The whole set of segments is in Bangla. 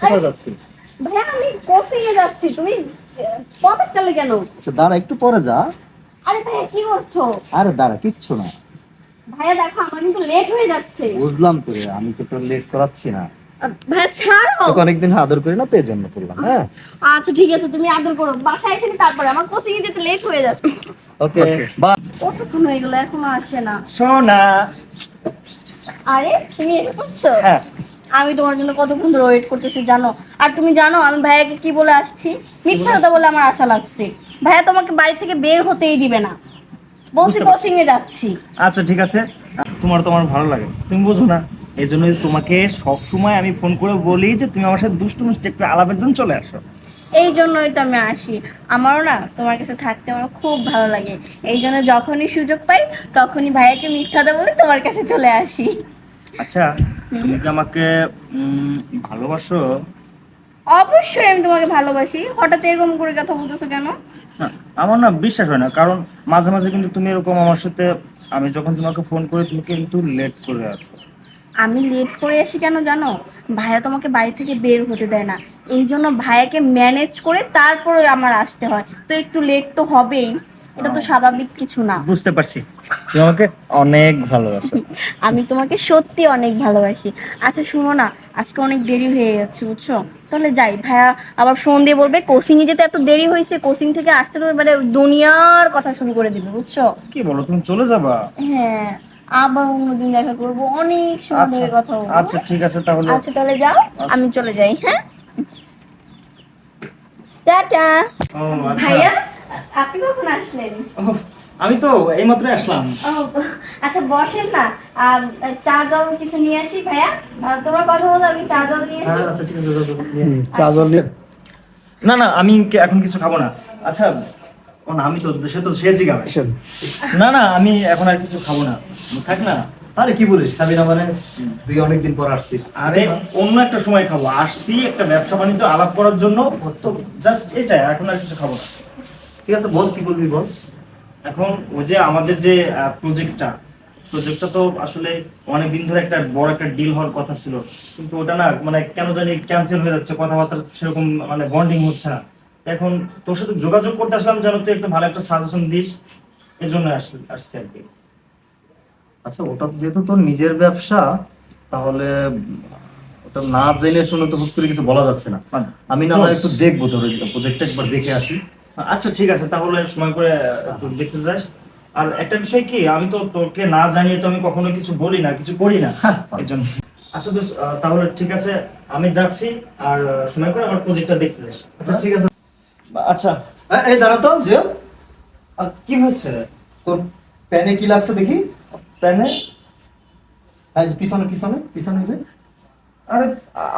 কোথায় যাচ্ছিস? ভাইয়া আমি কোচিং এ যাচ্ছি। তুমি কেন? আচ্ছা দাঁড়া একটু পরে যা। আরে ভাইয়া কি করছ? আরে দাঁড়া কিচ্ছু না। ভাইয়া দেখো আমার কিন্তু লেট হয়ে যাচ্ছে। বুঝলাম তো রে, আমি তো তোর লেট করাচ্ছি না। ভাইয়া ছাড়ো। তোকে অনেকদিন আদর করি না তো এর জন্য করলাম হ্যাঁ? আচ্ছা ঠিক আছে তুমি আদর করো। বাসায় এসে তারপরে আমার কোচিং এ যেতে লেট হয়ে যাচ্ছে। ওকে বা কতক্ষণ হয়ে গেল? এখনও আসে না। সোনা আরে তুমি এসে হ্যাঁ। আমি তোমার জন্য কতক্ষণ ধরে ওয়েট করতেছি জানো। আর তুমি জানো আমি ভাইয়াকে কি বলে আসছি? মিথ্যা কথা বলে আমার আশা লাগছে। ভাইয়া তোমাকে বাড়ি থেকে বের হতেই দিবে না। বলছি কোচিং এ যাচ্ছি। আচ্ছা ঠিক আছে। তোমার তোমার ভালো লাগে। তুমি বোঝো না। এই জন্য তোমাকে সব সময় আমি ফোন করে বলি যে তুমি আমার সাথে দুষ্টু মিষ্টি একটু আলাপের জন্য চলে আসো। এই জন্যই তো আমি আসি। আমারও না তোমার কাছে থাকতে আমার খুব ভালো লাগে। এই জন্য যখনই সুযোগ পাই তখনই ভাইয়াকে মিথ্যাটা বলে তোমার কাছে চলে আসি। আচ্ছা তুমি কি আমাকে ভালোবাসো? অবশ্যই আমি তোমাকে ভালোবাসি। হঠাৎ এরকম করে কথা বলতেছো কেন? আমার না বিশ্বাস হয় না কারণ মাঝে মাঝে কিন্তু তুমি এরকম আমার সাথে আমি যখন তোমাকে ফোন করি তুমি কিন্তু লেট করে আসো। আমি লেট করে আসি কেন জানো? ভাইয়া তোমাকে বাড়ি থেকে বের হতে দেয় না। এই জন্য ভাইয়াকে ম্যানেজ করে তারপরে আমার আসতে হয়। তো একটু লেট তো হবেই। এটা তো স্বাভাবিক কিছু না। বুঝতে পারছি। তুমি আমাকে অনেক ভালোবাসো। আমি তোমাকে সত্যি অনেক ভালোবাসি। আচ্ছা শুনো না আজকে অনেক দেরি হয়ে যাচ্ছে বুঝছ? তাহলে যাই ভাইয়া আবার ফোন দিয়ে বলবে কোচিংয়ে যেতে এত দেরি হয়েছে কোচিং থেকে আসতে তো মানে দুনিয়ার কথা শুরু করে দিবে বুঝছ? কি বলো তুমি চলে যাবা? হ্যাঁ আবার অন্যদিন দেখা করব অনেক সময় আচ্ছা কথা বলব। আচ্ছা ঠিক আছে তাহলে আচ্ছা তাহলে যাও আমি চলে যাই হ্যাঁ? টাটা। আচ্ছা। ভাইয়া? আপনি কখন আসলেন? আমি তো এইমাত্র আসলাম। আচ্ছা বসেন না। আর চা জল কিছু নিয়ে আসি ভাইয়া? তোমার কথা বলো আমি চা জল নিয়ে আসি। আচ্ছা ঠিক আছে চা জল নিয়ে না না আমি এখন কিছু খাব না। আচ্ছা না আমি তো সে তো সে জিগাবে না না আমি এখন আর কিছু খাব না। থাক না। আরে কি বলিস? খাবি না মানে? তুই অনেকদিন পর আসছিস। আরে অন্য একটা সময় খাব। আসছি একটা ব্যবসা বাণিজ্য আলাপ করার জন্য। জাস্ট এটাই এখন আর কিছু খাব না। ঠিক আছে বল কি বলবি বল? এখন ওই যে আমাদের যে প্রজেক্টটা প্রজেক্টটা তো আসলে অনেক দিন ধরে একটা বড় একটা ডিল হওয়ার কথা ছিল। কিন্তু ওটা না মানে কেন জানি ক্যান্সেল হয়ে যাচ্ছে কথাবার্তা সেরকম মানে বন্ডিং হচ্ছে না। এখন তোর সাথে যোগাযোগ করতে আসলাম যেন তুই একটা ভালো একটা সাজেশন দিস এর জন্য আসলে আসছে আর কি। আচ্ছা ওটা যেহেতু তোর নিজের ব্যবসা তাহলে ওটা না জেনে শুনে তো হুট করে কিছু বলা যাচ্ছে না। আমি না হয় একটু দেখব তোর প্রজেক্টটা একবার দেখে আসি। আচ্ছা ঠিক আছে তাহলে সময় করে একটু দেখতে যাস। আর একটা বিষয় কি আমি তো তোকে না জানিয়ে তো আমি কখনো কিছু বলি না কিছু করি না। হ্যাঁ। আচ্ছা দোস্ত, তাহলে ঠিক আছে আমি যাচ্ছি আর সময় করে আমার প্রজেক্টটা দেখতে যাস। আচ্ছা ঠিক আছে। আচ্ছা। এই, দাঁড়া তো আর কি হয়েছে? তোর প্যানে কি লাগছে দেখি? প্যানে? পিছনে পিছনে পিছনে যে। আরে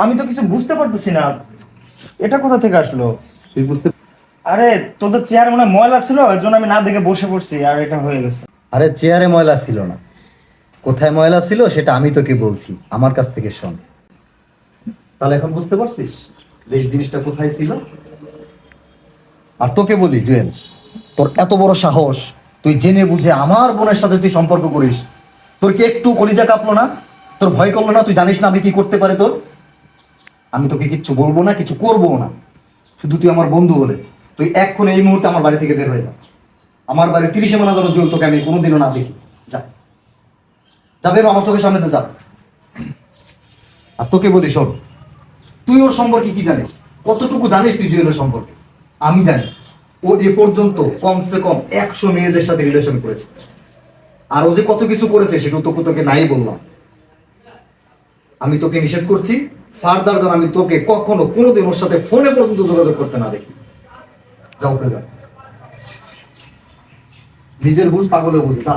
আমি তো কিছু বুঝতে পারতেছি না। এটা কোথা থেকে আসলো? তুই বুঝতে আরে, তোদের চেয়ার মনে ময়লা ছিল? এর জন্য আমি না দেখে বসে পড়ছি, আর এটা হয়ে গেছে। আরে, চেয়ারে ময়লা ছিল না। কোথায় ময়লা ছিল সেটা আমি তোকে বলছি। আমার কাছ থেকে শোন। তাহলে এখন বুঝতে পারছিস যে এই জিনিসটা কোথায় ছিল? আর তোকে বলি, জুয়েল, তোর এত বড় সাহস, তুই জেনে বুঝে আমার বোনের সাথে তুই সম্পর্ক করিস। তোর কি একটু কলিজা কাঁপলো না? তোর ভয় করল না? তুই জানিস না আমি কি করতে পারে তোর? আমি তোকে কিচ্ছু বলব না, কিছু করব না। শুধু তুই আমার বন্ধু বলে। তুই এক্ষণ এই মুহূর্তে আমার বাড়ি থেকে বের হয়ে যা। আমার বাড়ি তিরিশে মানা যেন জুয়েল তোকে আমি কোনোদিনও না দেখি। যা। যা, বেরো আমার চোখের সামনেতে যা। আর তোকে বলি, শোন, তুই ওর সম্পর্কে কি জানিস? কতটুকু জানিস তুই জুয়েলের সম্পর্কে? আমি জানি। ও এ পর্যন্ত কমসে কম একশো মেয়েদের সাথে রিলেশন করেছে। আর ও যে কত কিছু করেছে সেটা তোকে তোকে নাই বললাম। আমি তোকে নিষেধ করছি ফার্দার যেন আমি তোকে কখনো কোনোদিন ওর সাথে ফোনে পর্যন্ত যোগাযোগ করতে না দেখি। যাও উপরে যা নিজের বুঝ পাগলে বুঝ যা